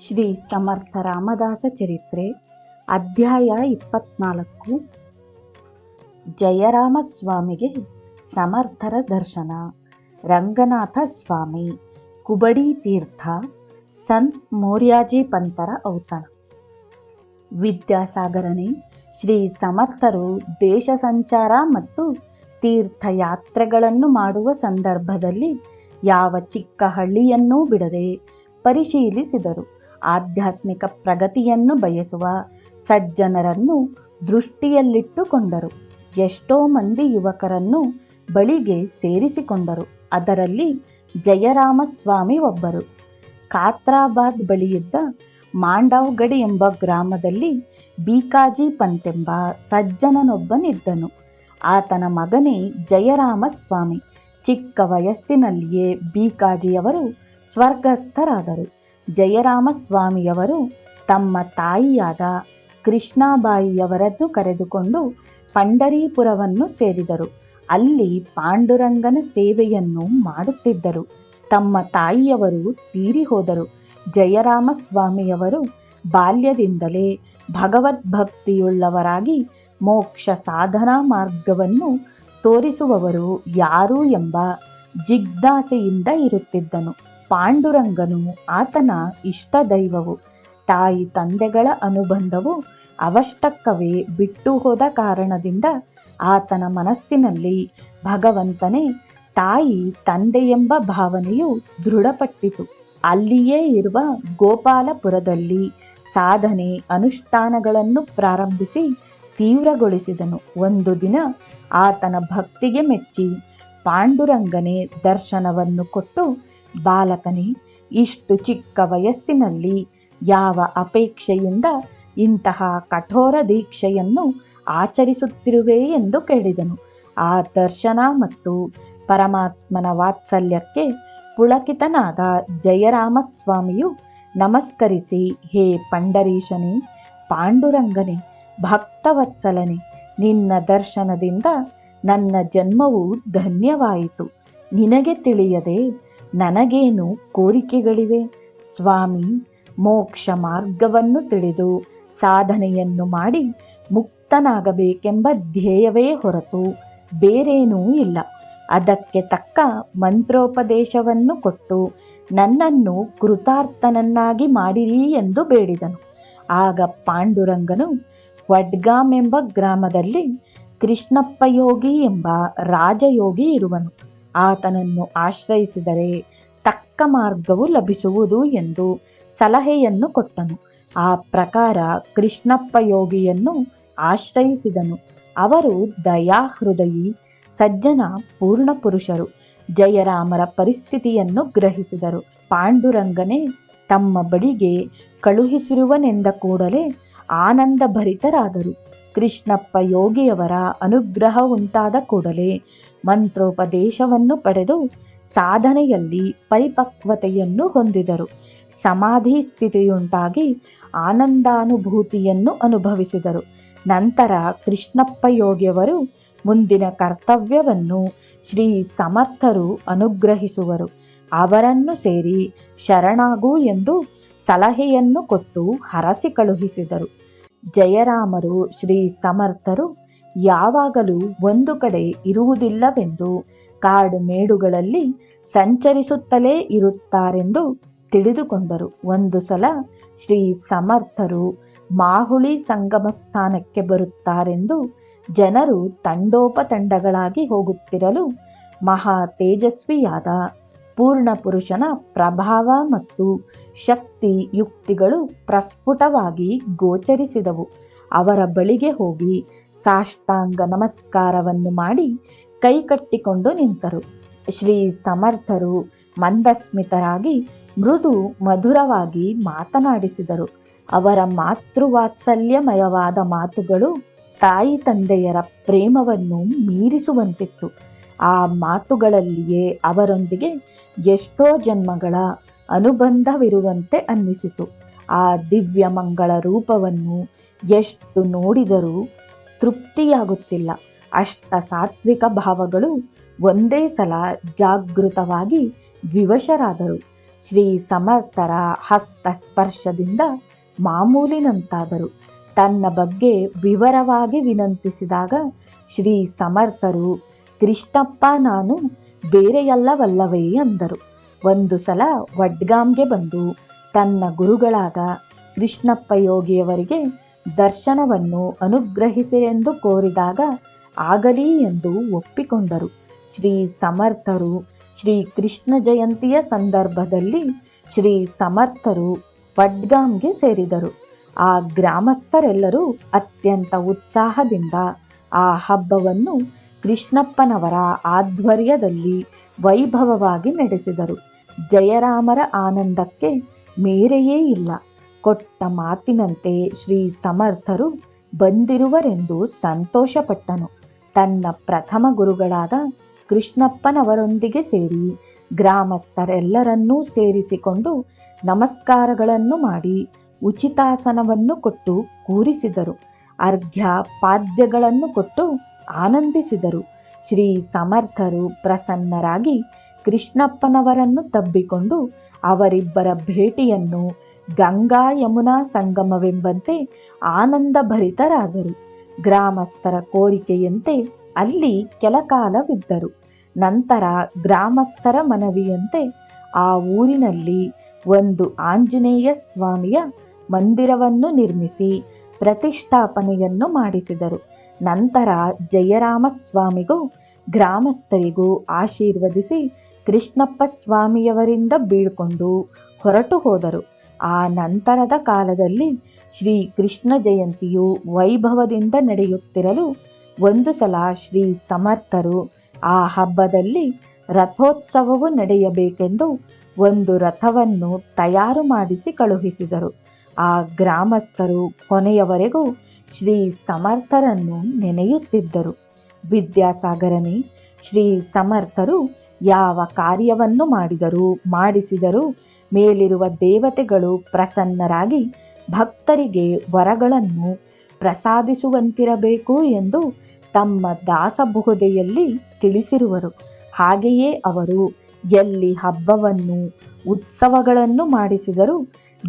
ಶ್ರೀ ಸಮರ್ಥ ರಾಮದಾಸ ಚರಿತ್ರೆ, ಅಧ್ಯಾಯ ಇಪ್ಪತ್ನಾಲ್ಕು. ಜಯರಾಮ ಸ್ವಾಮಿಗೆ ಸಮರ್ಥರ ದರ್ಶನ. ರಂಗನಾಥ ಸ್ವಾಮಿ, ಕುಬಡಿ ತೀರ್ಥ, ಸಂತ್ ಮೋರ್ಯಾಜಿ ಪಂತರ ಔತಣ. ವಿದ್ಯಾಸಾಗರನೇ, ಶ್ರೀ ಸಮರ್ಥರು ದೇಶ ಸಂಚಾರ ಮತ್ತು ತೀರ್ಥಯಾತ್ರೆಗಳನ್ನು ಮಾಡುವ ಸಂದರ್ಭದಲ್ಲಿ ಯಾವ ಚಿಕ್ಕ ಹಳ್ಳಿಯನ್ನೂ ಬಿಡದೆ ಪರಿಶೀಲಿಸಿದರು. ಆಧ್ಯಾತ್ಮಿಕ ಪ್ರಗತಿಯನ್ನು ಬಯಸುವ ಸಜ್ಜನರನ್ನು ದೃಷ್ಟಿಯಲ್ಲಿಟ್ಟುಕೊಂಡರು. ಎಷ್ಟೋ ಮಂದಿ ಯುವಕರನ್ನು ಬಳಿಗೆ ಸೇರಿಸಿಕೊಂಡರು. ಅದರಲ್ಲಿ ಜಯರಾಮಸ್ವಾಮಿ ಒಬ್ಬರು. ಕಾತ್ರಾಬಾದ್ ಬಳಿಯಿದ್ದ ಮಾಂಡವ್ಗಡಿ ಎಂಬ ಗ್ರಾಮದಲ್ಲಿ ಬೀಕಾಜಿ ಪಂತೆಂಬ ಸಜ್ಜನನೊಬ್ಬನಿದ್ದನು. ಆತನ ಮಗನೇ ಜಯರಾಮಸ್ವಾಮಿ. ಚಿಕ್ಕ ವಯಸ್ಸಿನಲ್ಲಿಯೇ ಬೀಕಾಜಿಯವರು ಸ್ವರ್ಗಸ್ಥರಾದರು. ಜಯರಾಮಸ್ವಾಮಿಯವರು ತಮ್ಮ ತಾಯಿಯಾದ ಕೃಷ್ಣಾಬಾಯಿಯವರನ್ನು ಕರೆದುಕೊಂಡು ಪಂಡರೀಪುರವನ್ನು ಸೇರಿದರು. ಅಲ್ಲಿ ಪಾಂಡುರಂಗನ ಸೇವೆಯನ್ನು ಮಾಡುತ್ತಿದ್ದರು. ತಮ್ಮ ತಾಯಿಯವರು ತೀರಿ ಹೋದರು. ಜಯರಾಮಸ್ವಾಮಿಯವರು ಬಾಲ್ಯದಿಂದಲೇ ಭಗವದ್ಭಕ್ತಿಯುಳ್ಳವರಾಗಿ ಮೋಕ್ಷ ಸಾಧನಾ ಮಾರ್ಗವನ್ನು ತೋರಿಸುವವರು ಯಾರು ಎಂಬ ಜಿಜ್ಞಾಸೆಯಿಂದ ಇರುತ್ತಿದ್ದನು. ಪಾಂಡುರಂಗನು ಆತನ ಇಷ್ಟ ದೈವವು ತಾಯಿ ತಂದೆಗಳ ಅನುಬಂಧವು ಅವಷ್ಟಕ್ಕವೇ ಬಿಟ್ಟು ಹೋದ ಕಾರಣದಿಂದ ಆತನ ಮನಸ್ಸಿನಲ್ಲಿ ಭಗವಂತನೇ ತಾಯಿ ತಂದೆ ಎಂಬ ಭಾವನೆಯು ದೃಢಪಟ್ಟಿತು. ಅಲ್ಲಿಯೇ ಇರುವ ಗೋಪಾಲಪುರದಲ್ಲಿ ಸಾಧನೆ ಅನುಷ್ಠಾನಗಳನ್ನು ಪ್ರಾರಂಭಿಸಿ ತೀವ್ರಗೊಳಿಸಿದನು. ಒಂದು ದಿನ ಆತನ ಭಕ್ತಿಗೆ ಮೆಚ್ಚಿ ಪಾಂಡುರಂಗನೇ ದರ್ಶನವನ್ನು ಕೊಟ್ಟು ಬಾಲಕನೇ, ಇಷ್ಟು ಚಿಕ್ಕ ವಯಸ್ಸಿನಲ್ಲಿ ಯಾವ ಅಪೇಕ್ಷೆಯಿಂದ ಇಂತಹ ಕಠೋರ ದೀಕ್ಷೆಯನ್ನು ಆಚರಿಸುತ್ತಿರುವೆ ಎಂದು ಕೇಳಿದನು. ಆ ದರ್ಶನ ಮತ್ತು ಪರಮಾತ್ಮನ ವಾತ್ಸಲ್ಯಕ್ಕೆ ಪುಳಕಿತನಾದ ಜಯರಾಮಸ್ವಾಮಿಯು ನಮಸ್ಕರಿಸಿ, ಹೇ ಪಂಡರೀಶನೇ, ಪಾಂಡುರಂಗನೇ, ಭಕ್ತವತ್ಸಲನೆ, ನಿನ್ನ ದರ್ಶನದಿಂದ ನನ್ನ ಜನ್ಮವು ಧನ್ಯವಾಯಿತು. ನಿನಗೆ ತಿಳಿಯದೆ ನನಗೇನು ಕೋರಿಕೆಗಳಿವೆ? ಸ್ವಾಮಿ, ಮೋಕ್ಷ ಮಾರ್ಗವನ್ನು ತಿಳಿದು ಸಾಧನೆಯನ್ನು ಮಾಡಿ ಮುಕ್ತನಾಗಬೇಕೆಂಬ ಧ್ಯೇಯವೇ ಹೊರತು ಬೇರೇನೂ ಇಲ್ಲ. ಅದಕ್ಕೆ ತಕ್ಕ ಮಂತ್ರೋಪದೇಶವನ್ನು ಕೊಟ್ಟು ನನ್ನನ್ನು ಕೃತಾರ್ಥನನ್ನಾಗಿ ಮಾಡಿರಿ ಎಂದು ಬೇಡಿದನು. ಆಗ ಪಾಂಡುರಂಗನು ವಡ್ಗಾಮ್ ಎಂಬ ಗ್ರಾಮದಲ್ಲಿ ಕೃಷ್ಣಪ್ಪಯೋಗಿ ಎಂಬ ರಾಜಯೋಗಿ ಇರುವನು. ಆತನನ್ನು ಆಶ್ರಯಿಸಿದರೆ ತಕ್ಕ ಮಾರ್ಗವು ಲಭಿಸುವುದು ಎಂದು ಸಲಹೆಯನ್ನು ಕೊಟ್ಟನು. ಆ ಪ್ರಕಾರ ಕೃಷ್ಣಪ್ಪ ಯೋಗಿಯನ್ನು ಆಶ್ರಯಿಸಿದನು. ಅವರು ದಯಾಹೃದಯಿ ಸಜ್ಜನ ಪೂರ್ಣ ಪುರುಷರು. ಜಯರಾಮರ ಪರಿಸ್ಥಿತಿಯನ್ನು ಗ್ರಹಿಸಿದರು. ಪಾಂಡುರಂಗನೇ ತಮ್ಮ ಬಳಿಗೆ ಕಳುಹಿಸಿರುವನೆಂದ ಕೂಡಲೇ ಆನಂದ ಭರಿತರಾದರು ಕೃಷ್ಣಪ್ಪ ಯೋಗಿಯವರ ಅನುಗ್ರಹ ಉಂಟಾದ ಕೂಡಲೇ ಮಂತ್ರೋಪದೇಶವನ್ನು ಪಡೆದು ಸಾಧನೆಯಲ್ಲಿ ಪರಿಪಕ್ವತೆಯನ್ನು ಹೊಂದಿದರು. ಸಮಾಧಿ ಸ್ಥಿತಿಯುಂಟಾಗಿ ಆನಂದಾನುಭೂತಿಯನ್ನು ಅನುಭವಿಸಿದರು. ನಂತರ ಕೃಷ್ಣಪ್ಪ ಯೋಗಿಯವರು ಮುಂದಿನ ಕರ್ತವ್ಯವನ್ನು ಶ್ರೀ ಸಮರ್ಥರು ಅನುಗ್ರಹಿಸುವರು. ಅವರನ್ನು ಸೇರಿ ಶರಣಾಗು ಎಂದು ಸಲಹೆಯನ್ನು ಕೊಟ್ಟು ಹರಸಿ ಕಳುಹಿಸಿದರು. ಜಯರಾಮರು ಶ್ರೀ ಸಮರ್ಥರು ಯಾವಾಗಲೂ ಒಂದು ಕಡೆ ಇರುವುದಿಲ್ಲವೆಂದು ಕಾಡು ಮೇಡುಗಳಲ್ಲಿ ಸಂಚರಿಸುತ್ತಲೇ ಇರುತ್ತಾರೆಂದು ತಿಳಿದುಕೊಂಡರು. ಒಂದು ಸಲ ಶ್ರೀ ಸಮರ್ಥರು ಮಾಹುಳಿ ಸಂಗಮ ಸ್ಥಾನಕ್ಕೆ ಬರುತ್ತಾರೆಂದು ಜನರು ತಂಡೋಪತಂಡಗಳಾಗಿ ಹೋಗುತ್ತಿರಲು ಮಹಾ ತೇಜಸ್ವಿಯಾದ ಪೂರ್ಣ ಪುರುಷನ ಪ್ರಭಾವ ಮತ್ತು ಶಕ್ತಿ ಯುಕ್ತಿಗಳು ಪ್ರಸ್ಫುಟವಾಗಿ ಗೋಚರಿಸಿದವು. ಅವರ ಬಳಿಗೆ ಹೋಗಿ ಸಾಷ್ಟಾಂಗ ನಮಸ್ಕಾರವನ್ನು ಮಾಡಿ ಕೈಕಟ್ಟಿಕೊಂಡು ನಿಂತರು. ಶ್ರೀ ಸಮರ್ಥರು ಮಂದಸ್ಮಿತರಾಗಿ ಮೃದು ಮಧುರವಾಗಿ ಮಾತನಾಡಿಸಿದರು. ಅವರ ಮಾತೃವಾತ್ಸಲ್ಯಮಯವಾದ ಮಾತುಗಳು ತಾಯಿ ತಂದೆಯರ ಪ್ರೇಮವನ್ನು ಮೀರಿಸುವಂತಿತ್ತು. ಆ ಮಾತುಗಳಲ್ಲಿಯೇ ಅವರೊಂದಿಗೆ ಎಷ್ಟೋ ಜನ್ಮಗಳ ಅನುಬಂಧವಿರುವಂತೆ ಅನ್ನಿಸಿತು. ಆ ದಿವ್ಯ ಮಂಗಳ ರೂಪವನ್ನು ಎಷ್ಟು ನೋಡಿದರೂ ತೃಪ್ತಿಯಾಗುತ್ತಿಲ್ಲ. ಅಷ್ಟ ಸಾತ್ವಿಕ ಭಾವಗಳು ಒಂದೇ ಸಲ ಜಾಗೃತವಾಗಿ ವಿವಶರಾದರು ಶ್ರೀ ಸಮರ್ಥರ ಹಸ್ತಸ್ಪರ್ಶದಿಂದ ಮಾಮೂಲಿನಂತಾದರು. ತನ್ನ ಬಗ್ಗೆ ವಿವರವಾಗಿ ವಿನಂತಿಸಿದಾಗ ಶ್ರೀ ಸಮರ್ಥರು, ಕೃಷ್ಣಪ್ಪ, ನಾನು ಬೇರೆಯಲ್ಲವಲ್ಲವೇ ಅಂದರು. ಒಂದು ಸಲ ವಡ್ಗಾಮ್ಗೆ ಬಂದು ತನ್ನ ಗುರುಗಳಾದ ಕೃಷ್ಣಪ್ಪ ಯೋಗಿಯವರಿಗೆ ದರ್ಶನವನ್ನು ಅನುಗ್ರಹಿಸಿರೆಂದು ಕೋರಿದಾಗ ಆಗಲಿ ಎಂದು ಒಪ್ಪಿಕೊಂಡರು. ಶ್ರೀ ಸಮರ್ಥರು ಶ್ರೀ ಕೃಷ್ಣ ಜಯಂತಿಯ ಸಂದರ್ಭದಲ್ಲಿ ಶ್ರೀ ಸಮರ್ಥರು ಪಡ್ಗಾಮ್ಗೆ ಸೇರಿದರು. ಆ ಗ್ರಾಮಸ್ಥರೆಲ್ಲರೂ ಅತ್ಯಂತ ಉತ್ಸಾಹದಿಂದ ಆ ಹಬ್ಬವನ್ನು ಕೃಷ್ಣಪ್ಪನವರ ಆಧ್ವರ್ಯದಲ್ಲಿ ವೈಭವವಾಗಿ ನಡೆಸಿದರು. ಜಯರಾಮರ ಆನಂದಕ್ಕೆ ಮೇರೆಯೇ ಇಲ್ಲ. ಕೊಟ್ಟ ಮಾತಿನಂತೆ ಶ್ರೀ ಸಮರ್ಥರು ಬಂದಿರುವರೆಂದು ಸಂತೋಷಪಟ್ಟನು. ತನ್ನ ಪ್ರಥಮ ಗುರುಗಳಾದ ಕೃಷ್ಣಪ್ಪನವರೊಂದಿಗೆ ಸೇರಿ ಗ್ರಾಮಸ್ಥರೆಲ್ಲರನ್ನೂ ಸೇರಿಸಿಕೊಂಡು ನಮಸ್ಕಾರಗಳನ್ನು ಮಾಡಿ ಉಚಿತಾಸನವನ್ನು ಕೊಟ್ಟು ಕೂರಿಸಿದರು. ಅರ್ಘ್ಯ ಪಾದ್ಯಗಳನ್ನು ಕೊಟ್ಟು ಆನಂದಿಸಿದರು. ಶ್ರೀ ಸಮರ್ಥರು ಪ್ರಸನ್ನರಾಗಿ ಕೃಷ್ಣಪ್ಪನವರನ್ನು ತಬ್ಬಿಕೊಂಡು ಅವರಿಬ್ಬರ ಭೇಟಿಯನ್ನು ಗಂಗಾ ಯಮುನಾ ಸಂಗಮವೆಂಬಂತೆ ಆನಂದಭರಿತರಾದರು. ಗ್ರಾಮಸ್ಥರ ಕೋರಿಕೆಯಂತೆ ಅಲ್ಲಿ ಕೆಲಕಾಲವಿದ್ದರು. ನಂತರ ಗ್ರಾಮಸ್ಥರ ಮನವಿಯಂತೆ ಆ ಊರಿನಲ್ಲಿ ಒಂದು ಆಂಜನೇಯ ಸ್ವಾಮಿಯ ಮಂದಿರವನ್ನು ನಿರ್ಮಿಸಿ ಪ್ರತಿಷ್ಠಾಪನೆಯನ್ನು ಮಾಡಿಸಿದರು. ನಂತರ ಜಯರಾಮ ಸ್ವಾಮಿಗೂ ಗ್ರಾಮಸ್ಥರಿಗೂ ಆಶೀರ್ವದಿಸಿ ಕೃಷ್ಣಪ್ಪ ಸ್ವಾಮಿಯವರಿಂದ ಬೀಳ್ಕೊಂಡು ಹೊರಟು ಹೋದರು. ಆ ನಂತರದ ಕಾಲದಲ್ಲಿ ಶ್ರೀ ಕೃಷ್ಣ ಜಯಂತಿಯು ವೈಭವದಿಂದ ನಡೆಯುತ್ತಿರಲು ಒಂದು ಸಲ ಶ್ರೀ ಸಮರ್ಥರು ಆ ಹಬ್ಬದಲ್ಲಿ ರಥೋತ್ಸವವು ನಡೆಯಬೇಕೆಂದು ಒಂದು ರಥವನ್ನು ತಯಾರು ಮಾಡಿಸಿ ಕಳುಹಿಸಿದರು. ಆ ಗ್ರಾಮಸ್ಥರು ಕೊನೆಯವರೆಗೂ ಶ್ರೀ ಸಮರ್ಥರನ್ನು ನೆನೆಯುತ್ತಿದ್ದರು. ವಿದ್ಯಾಸಾಗರನೇ, ಶ್ರೀ ಸಮರ್ಥರು ಯಾವ ಕಾರ್ಯವನ್ನು ಮಾಡಿದರೂ, ಮಾಡಿಸಿದರೂ ಮೇಲಿರುವ ದೇವತೆಗಳು ಪ್ರಸನ್ನರಾಗಿ ಭಕ್ತರಿಗೆ ವರಗಳನ್ನು ಪ್ರಸಾದಿಸುವಂತಿರಬೇಕು ಎಂದು ತಮ್ಮ ದಾಸಬೋಧೆಯಲ್ಲಿ ತಿಳಿಸಿರುವರು. ಹಾಗೆಯೇ ಅವರು ಎಲ್ಲಿ ಹಬ್ಬವನ್ನು, ಉತ್ಸವಗಳನ್ನು ಮಾಡಿಸಿದರೂ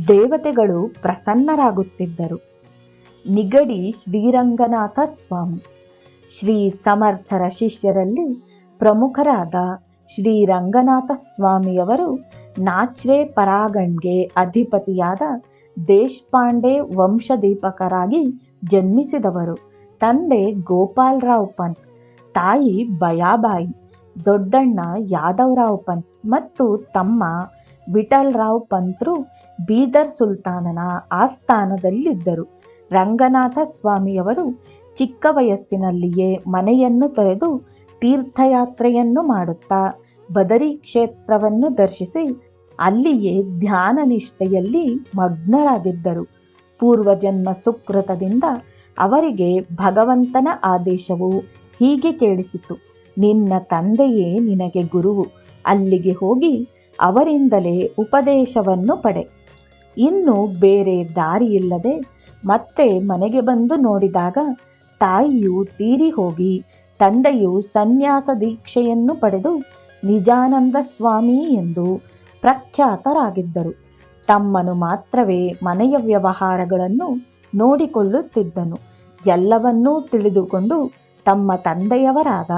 ದೇವತೆಗಳು ಪ್ರಸನ್ನರಾಗುತ್ತಿದ್ದರು. ನಿಗಡಿ ಶ್ರೀರಂಗನಾಥ ಸ್ವಾಮಿ. ಶ್ರೀ ಸಮರ್ಥರ ಶಿಷ್ಯರಲ್ಲಿ ಪ್ರಮುಖರಾದ ಶ್ರೀ ರಂಗನಾಥ ಸ್ವಾಮಿಯವರು ನಾಚ್ರೆ ಪರಾಗಣ್ಗೆ ಅಧಿಪತಿಯಾದ ದೇಶಪಾಂಡೆ ವಂಶದೀಪಕರಾಗಿ ಜನ್ಮಿಸಿದವರು. ತಂದೆ ಗೋಪಾಲರಾವ್ ಪಂತ್ ತಾಯಿ ಬಯಾಬಾಯಿ, ದೊಡ್ಡಣ್ಣ ಯಾದವರಾವ್ ಪಂತ್ ಮತ್ತು ತಮ್ಮ ವಿಠಲ್ರಾವ್ ಪಂತ್ರು ಬೀದರ್ ಸುಲ್ತಾನನ ಆಸ್ಥಾನದಲ್ಲಿದ್ದರು. ರಂಗನಾಥ ಸ್ವಾಮಿಯವರು ಚಿಕ್ಕ ವಯಸ್ಸಿನಲ್ಲಿಯೇ ಮನೆಯನ್ನು ತೊರೆದು ತೀರ್ಥಯಾತ್ರೆಯನ್ನು ಮಾಡುತ್ತಾ ಬದರಿ ಕ್ಷೇತ್ರವನ್ನು ದರ್ಶಿಸಿ ಅಲ್ಲಿಯೇ ಧ್ಯಾನ ನಿಷ್ಠೆಯಲ್ಲಿ ಮಗ್ನರಾಗಿದ್ದರು. ಪೂರ್ವಜನ್ಮ ಸುಕೃತದಿಂದ ಅವರಿಗೆ ಭಗವಂತನ ಆದೇಶವು ಹೀಗೆ ಕೇಳಿಸಿತು. ನಿನ್ನ ತಂದೆಯೇ ನಿನಗೆ ಗುರುವು. ಅಲ್ಲಿಗೆ ಹೋಗಿ ಅವರಿಂದಲೇ ಉಪದೇಶವನ್ನು ಪಡೆ. ಇನ್ನು ಬೇರೆ ದಾರಿಯಿಲ್ಲದೆ ಮತ್ತೆ ಮನೆಗೆ ಬಂದು ನೋಡಿದಾಗ ತಾಯಿಯು ತೀರಿ ಹೋಗಿ ತಂದೆಯು ಸನ್ಯಾಸ ದೀಕ್ಷೆಯನ್ನು ಪಡೆದು ನಿಜಾನಂದ ಸ್ವಾಮಿ ಎಂದು ಪ್ರಖ್ಯಾತರಾಗಿದ್ದರು. ತಮ್ಮನು ಮಾತ್ರವೇ ಮನೆಯ ವ್ಯವಹಾರಗಳನ್ನು ನೋಡಿಕೊಳ್ಳುತ್ತಿದ್ದನು. ಎಲ್ಲವನ್ನೂ ತಿಳಿದುಕೊಂಡು ತಮ್ಮ ತಂದೆಯವರಾದ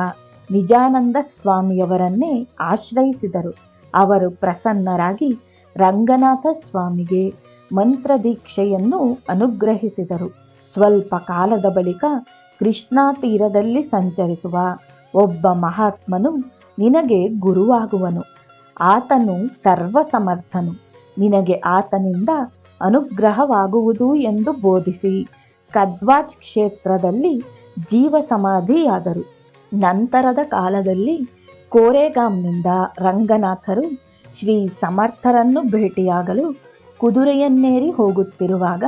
ನಿಜಾನಂದ ಸ್ವಾಮಿಯವರನ್ನೇ ಆಶ್ರಯಿಸಿದರು. ಅವರು ಪ್ರಸನ್ನರಾಗಿ ರಂಗನಾಥ ಸ್ವಾಮಿಗೆ ಮಂತ್ರದೀಕ್ಷೆಯನ್ನು ಅನುಗ್ರಹಿಸಿದರು. ಸ್ವಲ್ಪ ಕಾಲದ ಬಳಿಕ ಕೃಷ್ಣಾ ತೀರದಲ್ಲಿ ಸಂಚರಿಸುವ ಒಬ್ಬ ಮಹಾತ್ಮನು ನಿನಗೆ ಗುರುವಾಗುವನು. ಆತನು ಸರ್ವಸಮರ್ಥನು. ನಿನಗೆ ಆತನಿಂದ ಅನುಗ್ರಹವಾಗುವುದು ಎಂದು ಬೋಧಿಸಿ. ಕದ್ವಾಜ್ ಕ್ಷೇತ್ರದಲ್ಲಿ ಜೀವ ಸಮಾಧಿಯಾದರು ನಂತರದ ಕಾಲದಲ್ಲಿ ಕೋರೆಗಾಂನಿಂದ ರಂಗನಾಥರು ಶ್ರೀ ಸಮರ್ಥರನ್ನು ಭೇಟಿಯಾಗಲು ಕುದುರೆಯನ್ನೇರಿ ಹೋಗುತ್ತಿರುವಾಗ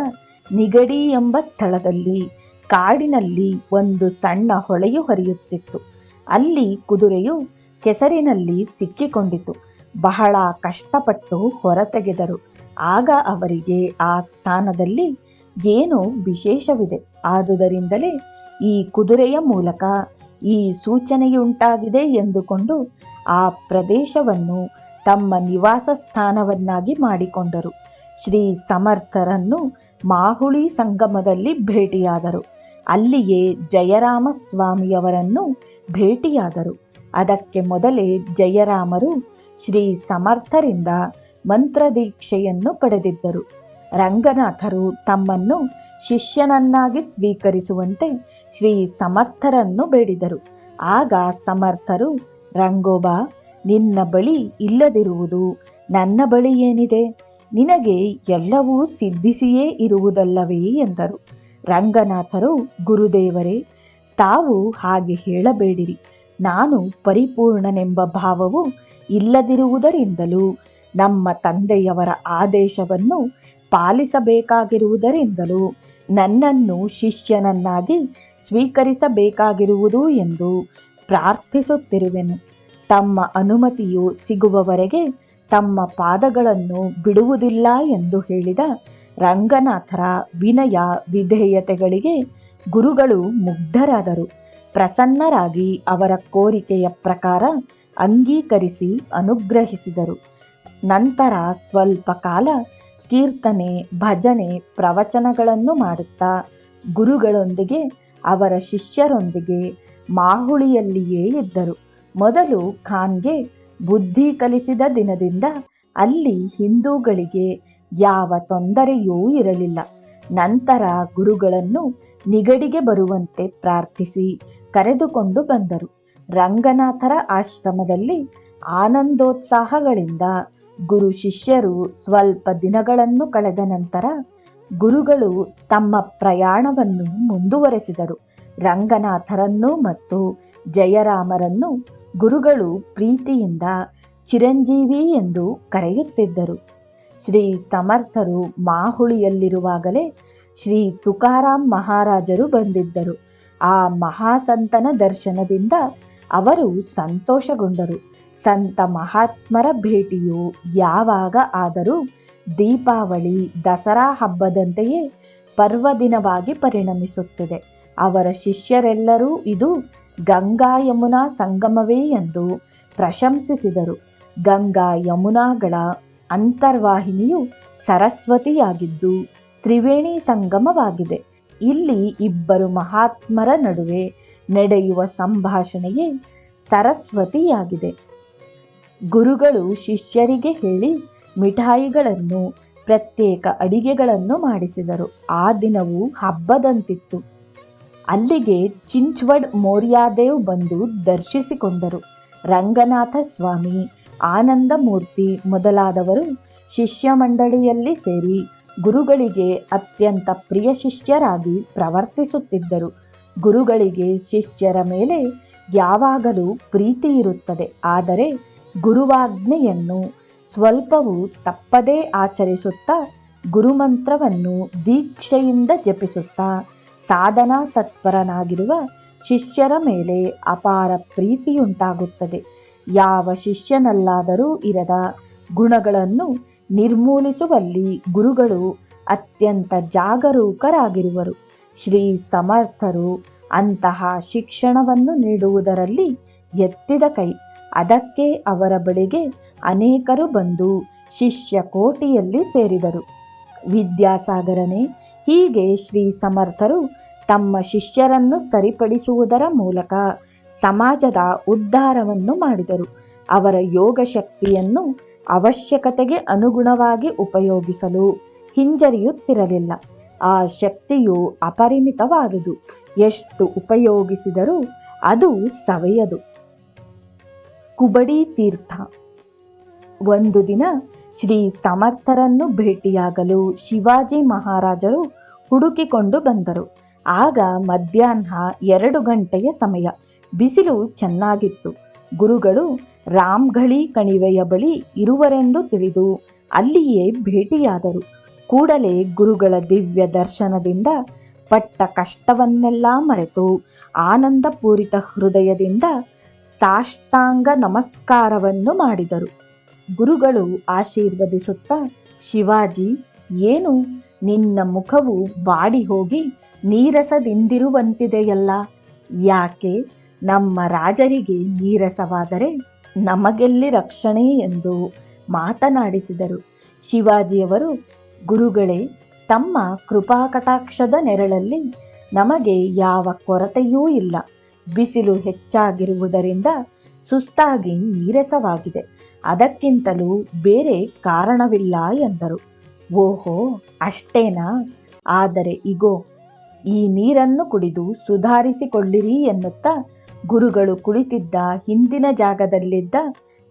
ನಿಗಡಿ ಎಂಬ ಸ್ಥಳದಲ್ಲಿ ಕಾಡಿನಲ್ಲಿ ಒಂದು ಸಣ್ಣ ಹೊಳೆಯು ಹರಿಯುತ್ತಿತ್ತು. ಅಲ್ಲಿ ಕುದುರೆಯು ಕೆಸರಿನಲ್ಲಿ ಸಿಕ್ಕಿಕೊಂಡಿತು. ಬಹಳ ಕಷ್ಟಪಟ್ಟು ಹೊರತೆಗೆದರು. ಆಗ ಅವರಿಗೆ ಆ ಸ್ಥಾನದಲ್ಲಿ ಏನೋ ವಿಶೇಷವಿದೆ. ಆದುದರಿಂದಲೇ ಈ ಕುದುರೆಯ ಮೂಲಕ ಈ ಸೂಚನೆಯುಂಟಾಗಿದೆ ಎಂದುಕೊಂಡು ಆ ಪ್ರದೇಶವನ್ನು ತಮ್ಮ ನಿವಾಸ ಸ್ಥಾನವನ್ನಾಗಿ ಮಾಡಿಕೊಂಡರು. ಶ್ರೀ ಸಮರ್ಥರನ್ನು ಮಾಹುಳಿ ಸಂಗಮದಲ್ಲಿ ಭೇಟಿಯಾದರು. ಅಲ್ಲಿಯೇ ಜಯರಾಮ ಸ್ವಾಮಿಯವರನ್ನು ಭೇಟಿಯಾದರು. ಅದಕ್ಕೆ ಮೊದಲೇ ಜಯರಾಮರು ಶ್ರೀ ಸಮರ್ಥರಿಂದ ಮಂತ್ರದೀಕ್ಷೆಯನ್ನು ಪಡೆದಿದ್ದರು. ರಂಗನಾಥರು ತಮ್ಮನ್ನು ಶಿಷ್ಯನನ್ನಾಗಿ ಸ್ವೀಕರಿಸುವಂತೆ ಶ್ರೀ ಸಮರ್ಥರನ್ನು ಬೇಡಿದರು. ಆಗ ಸಮರ್ಥರು, ರಂಗೋಬಾ, ನಿನ್ನ ಬಳಿ ಇಲ್ಲದಿರುವುದು ನನ್ನ ಬಳಿ ಏನಿದೆ? ನಿನಗೆ ಎಲ್ಲವೂ ಸಿದ್ಧಿಸಿಯೇ ಇರುವುದಲ್ಲವೇ? ಎಂದರು. ರಂಗನಾಥರು, ಗುರುದೇವರೇ, ತಾವು ಹಾಗೆ ಹೇಳಬೇಡಿರಿ. ನಾನು ಪರಿಪೂರ್ಣನೆಂಬ ಭಾವವು ಇಲ್ಲದಿರುವುದರಿಂದಲೂ ನಮ್ಮ ತಂದೆಯವರ ಆದೇಶವನ್ನು ಪಾಲಿಸಬೇಕಾಗಿರುವುದರಿಂದಲೂ ನನ್ನನ್ನು ಶಿಷ್ಯನನ್ನಾಗಿ ಸ್ವೀಕರಿಸಬೇಕಾಗಿರುವುದು ಎಂದು ಪ್ರಾರ್ಥಿಸುತ್ತಿರುವೆನು. ತಮ್ಮ ಅನುಮತಿಯು ಸಿಗುವವರೆಗೆ ತಮ್ಮ ಪಾದಗಳನ್ನು ಬಿಡುವುದಿಲ್ಲ ಎಂದು ಹೇಳಿದ ರಂಗನಾಥರ ವಿನಯ ವಿಧೇಯತೆಗಳಿಗೆ ಗುರುಗಳು ಮುಗ್ಧರಾದರು. ಪ್ರಸನ್ನರಾಗಿ ಅವರ ಕೋರಿಕೆಯ ಪ್ರಕಾರ ಅಂಗೀಕರಿಸಿ ಅನುಗ್ರಹಿಸಿದರು. ನಂತರ ಸ್ವಲ್ಪ ಕಾಲ ಕೀರ್ತನೆ, ಭಜನೆ, ಪ್ರವಚನಗಳನ್ನು ಮಾಡುತ್ತಾ ಗುರುಗಳೊಂದಿಗೆ ಅವರ ಶಿಷ್ಯರೊಂದಿಗೆ ಮಾಹುಳಿಯಲ್ಲಿಯೇ ಇದ್ದರು. ಮೊದಲು ಖಾನ್ಗೆ ಬುದ್ಧಿ ಕಲಿಸಿದ ದಿನದಿಂದ ಅಲ್ಲಿ ಹಿಂದೂಗಳಿಗೆ ಯಾವ ತೊಂದರೆಯೂ ಇರಲಿಲ್ಲ. ನಂತರ ಗುರುಗಳನ್ನು ನಿಗಡಿಗೆ ಬರುವಂತೆ ಪ್ರಾರ್ಥಿಸಿ ಕರೆದುಕೊಂಡು ಬಂದರು. ರಂಗನಾಥರ ಆಶ್ರಮದಲ್ಲಿ ಆನಂದೋತ್ಸಾಹಗಳಿಂದ ಗುರು ಶಿಷ್ಯರು ಸ್ವಲ್ಪ ದಿನಗಳನ್ನು ಕಳೆದ ನಂತರ ಗುರುಗಳು ತಮ್ಮ ಪ್ರಯಾಣವನ್ನು ಮುಂದುವರೆಸಿದರು. ರಂಗನಾಥರನ್ನು ಮತ್ತು ಜಯರಾಮರನ್ನು ಗುರುಗಳು ಪ್ರೀತಿಯಿಂದ ಚಿರಂಜೀವಿ ಎಂದು ಕರೆಯುತ್ತಿದ್ದರು. ಶ್ರೀ ಸಮರ್ಥರು ಮಾಹುಳಿಯಲ್ಲಿರುವಾಗಲೇ ಶ್ರೀ ತುಕಾರಾಮ್ ಮಹಾರಾಜರು ಬಂದಿದ್ದರು. ಆ ಮಹಾಸಂತನ ದರ್ಶನದಿಂದ ಅವರು ಸಂತೋಷಗೊಂಡರು. ಸಂತ ಮಹಾತ್ಮರ ಭೇಟಿಯು ಯಾವಾಗ ಆದರೂ ದೀಪಾವಳಿ, ದಸರಾ ಹಬ್ಬದಂತೆಯೇ ಪರ್ವದಿನವಾಗಿ ಪರಿಣಮಿಸುತ್ತದೆ. ಅವರ ಶಿಷ್ಯರೆಲ್ಲರೂ ಇದು ಗಂಗಾ ಯಮುನಾ ಸಂಗಮವೇ ಎಂದು ಪ್ರಶಂಸಿಸಿದರು. ಗಂಗಾ ಯಮುನಾಗಳ ಅಂತರ್ವಾಹಿನಿಯು ಸರಸ್ವತಿಯಾಗಿದ್ದು ತ್ರಿವೇಣಿ ಸಂಗಮವಾಗಿದೆ. ಇಲ್ಲಿ ಇಬ್ಬರು ಮಹಾತ್ಮರ ನಡುವೆ ನಡೆಯುವ ಸಂಭಾಷಣೆಯೇ ಸರಸ್ವತಿಯಾಗಿದೆ. ಗುರುಗಳು ಶಿಷ್ಯರಿಗೆ ಹೇಳಿ ಮಿಠಾಯಿಗಳನ್ನು, ಪ್ರತ್ಯೇಕ ಅಡಿಗೆಗಳನ್ನು ಮಾಡಿಸಿದರು. ಆ ದಿನವೂ ಹಬ್ಬದಂತಿತ್ತು. ಅಲ್ಲಿಗೆ ಚಿಂಚ್ವಡ್ ಮೋರ್ಯಾದೇವ್ ಬಂದು ದರ್ಶಿಸಿಕೊಂಡರು. ರಂಗನಾಥ ಸ್ವಾಮಿ ಆನಂದಮೂರ್ತಿ ಮೊದಲಾದವರು ಶಿಷ್ಯ ಮಂಡಳಿಯಲ್ಲಿ ಸೇರಿ ಗುರುಗಳಿಗೆ ಅತ್ಯಂತ ಪ್ರಿಯ ಶಿಷ್ಯರಾಗಿ ಪ್ರವರ್ತಿಸುತ್ತಿದ್ದರು. ಗುರುಗಳಿಗೆ ಶಿಷ್ಯರ ಮೇಲೆ ಯಾವಾಗಲೂ ಪ್ರೀತಿ ಇರುತ್ತದೆ. ಆದರೆ ಗುರುವಾಜ್ಞೆಯನ್ನು ಸ್ವಲ್ಪವೂ ತಪ್ಪದೇ ಆಚರಿಸುತ್ತಾ, ಗುರುಮಂತ್ರವನ್ನು ದೀಕ್ಷೆಯಿಂದ ಜಪಿಸುತ್ತಾ ಸಾಧನಾ ತತ್ಪರನಾಗಿರುವ ಶಿಷ್ಯರ ಮೇಲೆ ಅಪಾರ ಪ್ರೀತಿಯುಂಟಾಗುತ್ತದೆ. ಯಾವ ಶಿಷ್ಯನಲ್ಲಾದರೂ ಇರದ ಗುಣಗಳನ್ನು ನಿರ್ಮೂಲಿಸುವಲ್ಲಿ ಗುರುಗಳು ಅತ್ಯಂತ ಜಾಗರೂಕರಾಗಿರುವರು. ಶ್ರೀ ಸಮರ್ಥರು ಅಂತಹ ಶಿಕ್ಷಣವನ್ನು ನೀಡುವುದರಲ್ಲಿ ಎತ್ತಿದ ಕೈ. ಅದಕ್ಕೆ ಅವರ ಬಳಿಗೆ ಅನೇಕರು ಬಂದು ಶಿಷ್ಯ ಕೋಟಿಯಲ್ಲಿ ಸೇರಿದರು. ವಿದ್ಯಾಸಾಗರನೇ, ಹೀಗೆ ಶ್ರೀ ಸಮರ್ಥರು ತಮ್ಮ ಶಿಷ್ಯರನ್ನು ಸರಿಪಡಿಸುವುದರ ಮೂಲಕ ಸಮಾಜದ ಉದ್ಧಾರವನ್ನು ಮಾಡಿದರು. ಅವರ ಯೋಗ ಶಕ್ತಿಯನ್ನು ಅವಶ್ಯಕತೆಗೆ ಅನುಗುಣವಾಗಿ ಉಪಯೋಗಿಸಲು ಹಿಂಜರಿಯುತ್ತಿರಲಿಲ್ಲ. ಆ ಶಕ್ತಿಯು ಅಪರಿಮಿತವಾದುದು. ಎಷ್ಟು ಉಪಯೋಗಿಸಿದರೂ ಅದು ಸವೆಯದು. ಕುಬಡಿ ತೀರ್ಥ ಒಂದು ದಿನ ಶ್ರೀ ಸಮರ್ಥರನ್ನು ಭೇಟಿಯಾಗಲು ಶಿವಾಜಿ ಮಹಾರಾಜರು ಹುಡುಕಿಕೊಂಡು ಬಂದರು. ಆಗ ಮಧ್ಯಾಹ್ನ ಎರಡು ಗಂಟೆಯ ಸಮಯ. ಬಿಸಿಲು ಚೆನ್ನಾಗಿತ್ತು. ಗುರುಗಳು ರಾಮ್ಘಳಿ ಕಣಿವೆಯ ಬಳಿ ಇರುವರೆಂದು ತಿಳಿದು ಅಲ್ಲಿಯೇ ಭೇಟಿಯಾದರು. ಕೂಡಲೇ ಗುರುಗಳ ದಿವ್ಯ ದರ್ಶನದಿಂದ ಪಟ್ಟ ಕಷ್ಟವನ್ನೆಲ್ಲ ಮರೆತು ಆನಂದಪೂರಿತ ಹೃದಯದಿಂದ ಸಾಷ್ಟಾಂಗ ನಮಸ್ಕಾರವನ್ನು ಮಾಡಿದರು. ಗುರುಗಳು ಆಶೀರ್ವದಿಸುತ್ತಾ, ಶಿವಾಜಿ, ಏನು, ನಿನ್ನ ಮುಖವು ಬಾಡಿ ಹೋಗಿ ನೀರಸದಿಂದಿರುವಂತಿದೆಯಲ್ಲ? ಯಾಕೆ ನಮ್ಮ ರಾಜರಿಗೆ ನೀರಸವಾದರೆ ನಮಗೆಲ್ಲಿ ರಕ್ಷಣೆ ಎಂದು ಮಾತನಾಡಿಸಿದರು. ಶಿವಾಜಿಯವರು, ಗುರುಗಳೇ, ತಮ್ಮ ಕೃಪಾಕಟಾಕ್ಷದ ನೆರಳಲ್ಲಿ ನಮಗೆ ಯಾವ ಕೊರತೆಯೂ ಇಲ್ಲ. ಬಿಸಿಲು ಹೆಚ್ಚಾಗಿರುವುದರಿಂದ ಸುಸ್ತಾಗಿ ನೀರಸವಾಗಿದೆ. ಅದಕ್ಕಿಂತಲೂ ಬೇರೆ ಕಾರಣವಿಲ್ಲ ಎಂದರು. ಓಹೋ, ಅಷ್ಟೇನಾ? ಆದರೆ ಇಗೋ, ಈ ನೀರನ್ನು ಕುಡಿದು ಸುಧಾರಿಸಿಕೊಳ್ಳಿರಿ ಎನ್ನುತ್ತಾ ಗುರುಗಳು ಕುಳಿತಿದ್ದ ಹಿಂದಿನ ಜಾಗದಲ್ಲಿದ್ದ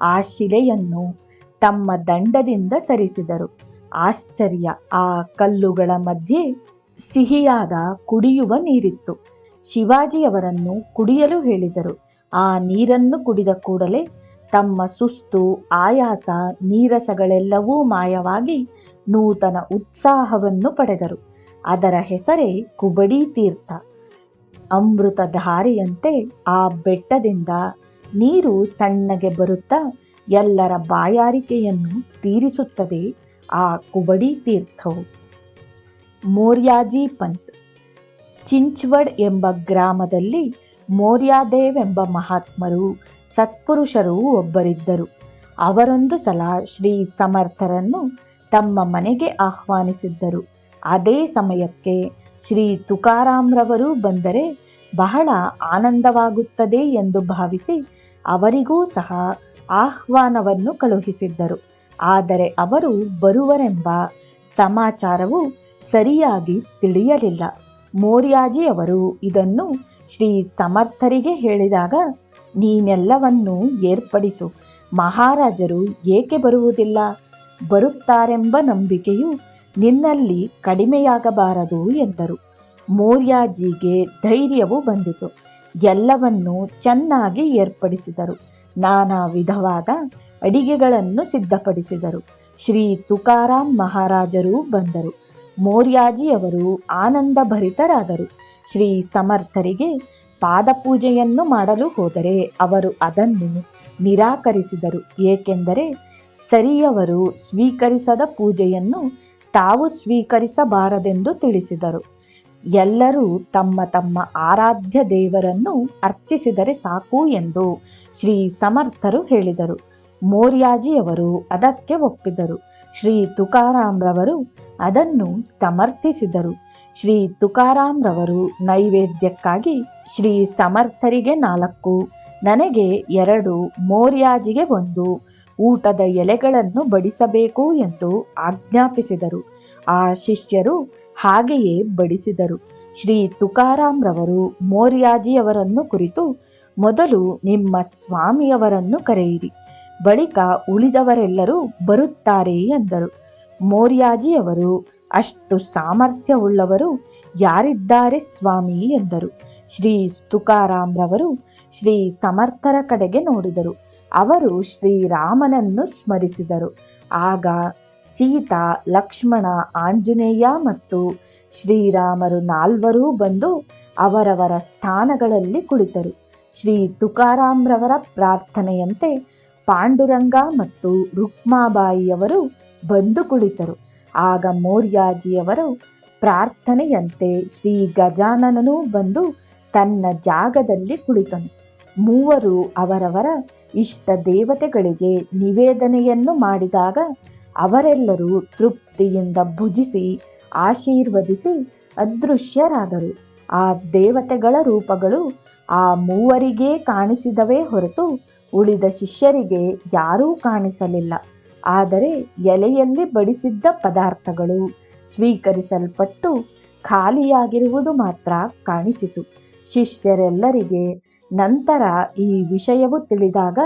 ಆ ಶಿಲೆಯನ್ನು ತಮ್ಮ ದಂಡದಿಂದ ಸರಿಸಿದರು. ಆಶ್ಚರ್ಯ, ಆ ಕಲ್ಲುಗಳ ಮಧ್ಯೆ ಸಿಹಿಯಾದ ಕುಡಿಯುವ ನೀರಿತ್ತು. ಶಿವಾಜಿಯವರನ್ನು ಕುಡಿಯಲು ಹೇಳಿದರು. ಆ ನೀರನ್ನು ಕುಡಿದ ಕೂಡಲೇ ತಮ್ಮ ಸುಸ್ತು, ಆಯಾಸ, ನೀರಸಗಳೆಲ್ಲವೂ ಮಾಯವಾಗಿ ನೂತನ ಉತ್ಸಾಹವನ್ನು ಪಡೆದರು. ಅದರ ಹೆಸರೇ ಕುಬಡಿ ತೀರ್ಥ ಅಮೃತಧಾರೆಯಂತೆ ಆ ಬೆಟ್ಟದಿಂದ ನೀರು ಸಣ್ಣಗೆ ಬರುತ್ತಾ ಎಲ್ಲರ ಬಾಯಾರಿಕೆಯನ್ನು ತೀರಿಸುತ್ತದೆ ಆ ಕುಬಡಿ ತೀರ್ಥವು. ಮೋರ್ಯಾಜಿ ಪಂತ್. ಚಿಂಚ್ವಡ್ ಎಂಬ ಗ್ರಾಮದಲ್ಲಿ ಮೋರ್ಯಾದೇವ್ ಎಂಬ ಮಹಾತ್ಮರು, ಸತ್ಪುರುಷರು ಒಬ್ಬರಿದ್ದರು. ಅವರೊಂದು ಸಲ ಶ್ರೀ ಸಮರ್ಥರನ್ನು ತಮ್ಮ ಮನೆಗೆ ಆಹ್ವಾನಿಸಿದ್ದರು. ಅದೇ ಸಮಯಕ್ಕೆ ಶ್ರೀ ತುಕಾರಾಮ್ರವರು ಬಂದರೆ ಬಹಳ ಆನಂದವಾಗುತ್ತದೆ ಎಂದು ಭಾವಿಸಿ ಅವರಿಗೂ ಸಹ ಆಹ್ವಾನವನ್ನು ಕಳುಹಿಸಿದ್ದರು. ಆದರೆ ಅವರು ಬರುವರೆಂಬ ಸಮಾಚಾರವು ಸರಿಯಾಗಿ ತಿಳಿಯಲಿಲ್ಲ. ಮೋರ್ಯಾಜಿಯವರು ಇದನ್ನು ಶ್ರೀ ಸಮರ್ಥರಿಗೆ ಹೇಳಿದಾಗ, ನೀನೆಲ್ಲವನ್ನೂ ಏರ್ಪಡಿಸು. ಮಹಾರಾಜರು ಏಕೆ ಬರುವುದಿಲ್ಲ? ಬರುತ್ತಾರೆಂಬ ನಂಬಿಕೆಯು ನಿನ್ನಲ್ಲಿ ಕಡಿಮೆಯಾಗಬಾರದು ಎಂದರು. ಮೋರ್ಯಾಜಿಗೆ ಧೈರ್ಯವು ಬಂದಿತು. ಎಲ್ಲವನ್ನೂ ಚೆನ್ನಾಗಿ ಏರ್ಪಡಿಸಿದರು. ನಾನಾ ವಿಧವಾದ ಅಡಿಗೆಗಳನ್ನು ಸಿದ್ಧಪಡಿಸಿದರು. ಶ್ರೀ ತುಕಾರಾಮ್ ಮಹಾರಾಜರು ಬಂದರು. ಮೋರ್ಯಾಜಿಯವರು ಆನಂದಭರಿತರಾದರು. ಶ್ರೀ ಸಮರ್ಥರಿಗೆ ಪಾದಪೂಜೆಯನ್ನು ಮಾಡಲು ಹೋದರೆ ಅವರು ಅದನ್ನು ನಿರಾಕರಿಸಿದರು. ಏಕೆಂದರೆ ಸರಿಯವರು ಸ್ವೀಕರಿಸದ ಪೂಜೆಯನ್ನು ತಾವು ಸ್ವೀಕರಿಸಬಾರದೆಂದು ತಿಳಿಸಿದರು. ಎಲ್ಲರೂ ತಮ್ಮ ತಮ್ಮ ಆರಾಧ್ಯ ದೇವರನ್ನು ಅರ್ಚಿಸಿದರೆ ಸಾಕು ಎಂದು ಶ್ರೀ ಸಮರ್ಥರು ಹೇಳಿದರು. ಮೋರ್ಯಾಜಿಯವರು ಅದಕ್ಕೆ ಒಪ್ಪಿದರು. ಶ್ರೀ ತುಕಾರಾಮ್ರವರು ಅದನ್ನು ಸಮರ್ಥಿಸಿದರು. ಶ್ರೀ ತುಕಾರಾಮ್ರವರು ನೈವೇದ್ಯಕ್ಕಾಗಿ ಶ್ರೀ ಸಮರ್ಥರಿಗೆ ನಾಲ್ಕು, ನನಗೆ ಎರಡು, ಮೋರ್ಯಾಜಿಗೆ ಒಂದು ಊಟದ ಎಲೆಗಳನ್ನು ಬಡಿಸಬೇಕು ಎಂದು ಆಜ್ಞಾಪಿಸಿದರು. ಆ ಶಿಷ್ಯರು ಹಾಗೆಯೇ ಬಡಿಸಿದರು. ಶ್ರೀ ತುಕಾರಾಮ್ರವರು ಮೋರ್ಯಾಜಿಯವರನ್ನು ಕುರಿತು, ಮೊದಲು ನಿಮ್ಮ ಸ್ವಾಮಿಯವರನ್ನು ಕರೆಯಿರಿ, ಬಳಿಕ ಉಳಿದವರೆಲ್ಲರೂ ಬರುತ್ತಾರೆ ಎಂದರು. ಮೋರ್ಯಾಜಿಯವರು, ಅಷ್ಟು ಸಾಮರ್ಥ್ಯವುಳ್ಳವರು ಯಾರಿದ್ದಾರೆ ಸ್ವಾಮಿ ಎಂದರು. ಶ್ರೀ ತುಕಾರಾಮ್ರವರು ಶ್ರೀ ಸಮರ್ಥರ ಕಡೆಗೆ ನೋಡಿದರು. ಅವರು ಶ್ರೀರಾಮನನ್ನು ಸ್ಮರಿಸಿದರು. ಆಗ ಸೀತಾ, ಲಕ್ಷ್ಮಣ, ಆಂಜನೇಯ ಮತ್ತು ಶ್ರೀರಾಮರು ನಾಲ್ವರೂ ಬಂದು ಅವರವರ ಸ್ಥಾನಗಳಲ್ಲಿ ಕುಳಿತರು. ಶ್ರೀ ತುಕಾರಾಮ್ರವರ ಪ್ರಾರ್ಥನೆಯಂತೆ ಪಾಂಡುರಂಗ ಮತ್ತು ರುಕ್ಮಾಬಾಯಿಯವರು ಬಂದು ಕುಳಿತರು. ಆಗ ಮೋರ್ಯಾಜಿಯವರು ಪ್ರಾರ್ಥನೆಯಂತೆ ಶ್ರೀ ಗಜಾನನನು ಬಂದು ತನ್ನ ಜಾಗದಲ್ಲಿ ಕುಳಿತನು. ಮೂವರು ಅವರವರ ಇಷ್ಟ ದೇವತೆಗಳಿಗೆ ನಿವೇದನೆಯನ್ನು ಮಾಡಿದಾಗ ಅವರೆಲ್ಲರೂ ತೃಪ್ತಿಯಿಂದ ಭುಜಿಸಿ, ಆಶೀರ್ವದಿಸಿ ಅದೃಶ್ಯರಾದರು. ಆ ದೇವತೆಗಳ ರೂಪಗಳು ಆ ಮೂವರಿಗೇ ಕಾಣಿಸಿದವೇ ಹೊರತು ಉಳಿದ ಶಿಷ್ಯರಿಗೆ ಯಾರೂ ಕಾಣಿಸಲಿಲ್ಲ. ಆದರೆ ಎಲೆಯಲ್ಲಿ ಬಡಿಸಿದ್ದ ಪದಾರ್ಥಗಳು ಸ್ವೀಕರಿಸಲ್ಪಟ್ಟು ಖಾಲಿಯಾಗಿರುವುದು ಮಾತ್ರ ಕಾಣಿಸಿತು. ಶಿಷ್ಯರೆಲ್ಲರಿಗೆ ನಂತರ ಈ ವಿಷಯವು ತಿಳಿದಾಗ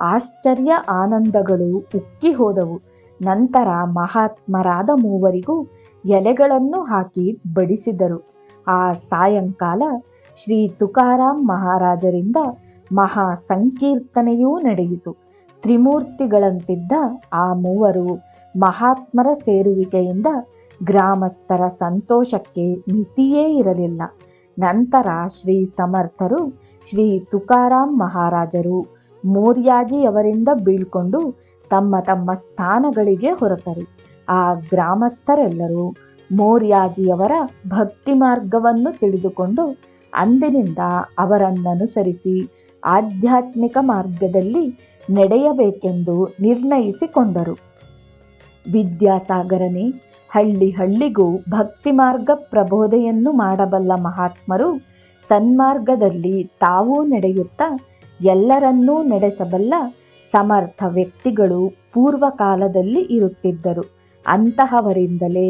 ಆಶ್ಚರ್ಯ ಆನಂದಗಳು ಉಕ್ಕಿ ಹೋದವು. ನಂತರ ಮಹಾತ್ಮರಾದ ಮೂವರಿಗೂ ಎಲೆಗಳನ್ನು ಹಾಕಿ ಬಡಿಸಿದರು. ಆ ಸಾಯಂಕಾಲ ಶ್ರೀ ತುಕಾರಾಮ್ ಮಹಾರಾಜರಿಂದ ಮಹಾ ಸಂಕೀರ್ತನೆಯೂ ನಡೆಯಿತು. ತ್ರಿಮೂರ್ತಿಗಳಂತಿದ್ದ ಆ ಮೂವರು ಮಹಾತ್ಮರ ಸೇರುವಿಕೆಯಿಂದ ಗ್ರಾಮಸ್ಥರ ಸಂತೋಷಕ್ಕೆ ಮಿತಿಯೇ ಇರಲಿಲ್ಲ. ನಂತರ ಶ್ರೀ ಸಮರ್ಥರು, ಶ್ರೀ ತುಕಾರಾಮ್ ಮಹಾರಾಜರು ಮೋರ್ಯಾಜಿಯವರಿಂದ ಬೀಳ್ಕೊಂಡು ತಮ್ಮ ತಮ್ಮ ಸ್ಥಾನಗಳಿಗೆ ಹೊರತರು ಆ ಗ್ರಾಮಸ್ಥರೆಲ್ಲರೂ ಮೋರ್ಯಾಜಿಯವರ ಭಕ್ತಿ ಮಾರ್ಗವನ್ನು ತಿಳಿದುಕೊಂಡು ಅಂದಿನಿಂದ ಅವರನ್ನನುಸರಿಸಿ ಆಧ್ಯಾತ್ಮಿಕ ಮಾರ್ಗದಲ್ಲಿ ನಡೆಯಬೇಕೆಂದು ನಿರ್ಣಯಿಸಿಕೊಂಡರು. ವಿದ್ಯಾಸಾಗರನೇ ಹಳ್ಳಿ ಹಳ್ಳಿಗೂ ಭಕ್ತಿ ಮಾರ್ಗ ಪ್ರಬೋಧೆಯನ್ನು ಮಾಡಬಲ್ಲ ಮಹಾತ್ಮರು ಸನ್ಮಾರ್ಗದಲ್ಲಿ ತಾವೂ ನಡೆಯುತ್ತಾ ಎಲ್ಲರನ್ನೂ ನಡೆಸಬಲ್ಲ ಸಮರ್ಥ ವ್ಯಕ್ತಿಗಳು ಪೂರ್ವಕಾಲದಲ್ಲಿ ಇರುತ್ತಿದ್ದರು. ಅಂತಹವರಿಂದಲೇ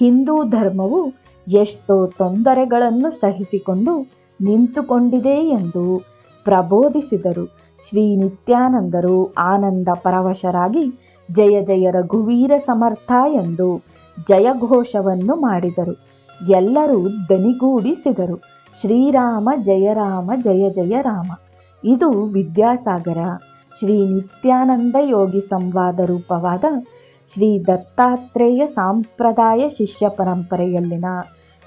ಹಿಂದೂ ಧರ್ಮವು ಎಷ್ಟೋ ತೊಂದರೆಗಳನ್ನು ಸಹಿಸಿಕೊಂಡು ನಿಂತುಕೊಂಡಿದೆ ಎಂದು ಪ್ರಬೋಧಿಸಿದರು. ಶ್ರೀ ನಿತ್ಯಾನಂದರು ಆನಂದ ಪರವಶರಾಗಿ ಜಯ ಜಯ ರಘುವೀರ ಸಮರ್ಥ ಎಂದು ಜಯಘೋಷವನ್ನು ಮಾಡಿದರು. ಎಲ್ಲರೂ ದನಿಗೂಡಿಸಿದರು. ಶ್ರೀರಾಮ ಜಯರಾಮ ಜಯ ಜಯ ರಾಮ. ಇದು ವಿದ್ಯಾಸಾಗರ. ಶ್ರೀ ನಿತ್ಯಾನಂದ ಯೋಗಿ ಸಂವಾದ ರೂಪವಾದ ಶ್ರೀ ದತ್ತಾತ್ರೇಯ ಸಾಂಪ್ರದಾಯ ಶಿಷ್ಯ ಪರಂಪರೆಯಲ್ಲಿನ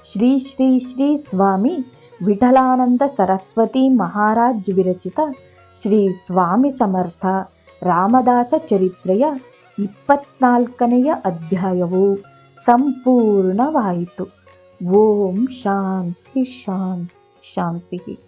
ಶ್ರೀ ಶ್ರೀ ಶ್ರೀ ಸ್ವಾಮಿ ವಿಠಲಾನಂದ ಸರಸ್ವತಿ ಮಹಾರಾಜ್ ವಿರಚಿತ ಶ್ರೀ ಸ್ವಾಮಿ ಸಮರ್ಥ ರಾಮದಾಸ ಚರಿತ್ರೆಯ ಇಪ್ಪತ್ನಾಲ್ಕನೆಯ ಅಧ್ಯಾಯವು. ಸಂಪೂರ್ಣವಾಯಿತು. ಓಂ ಶಾಂತಿ ಶಾಂತಿ ಶಾಂತಿ.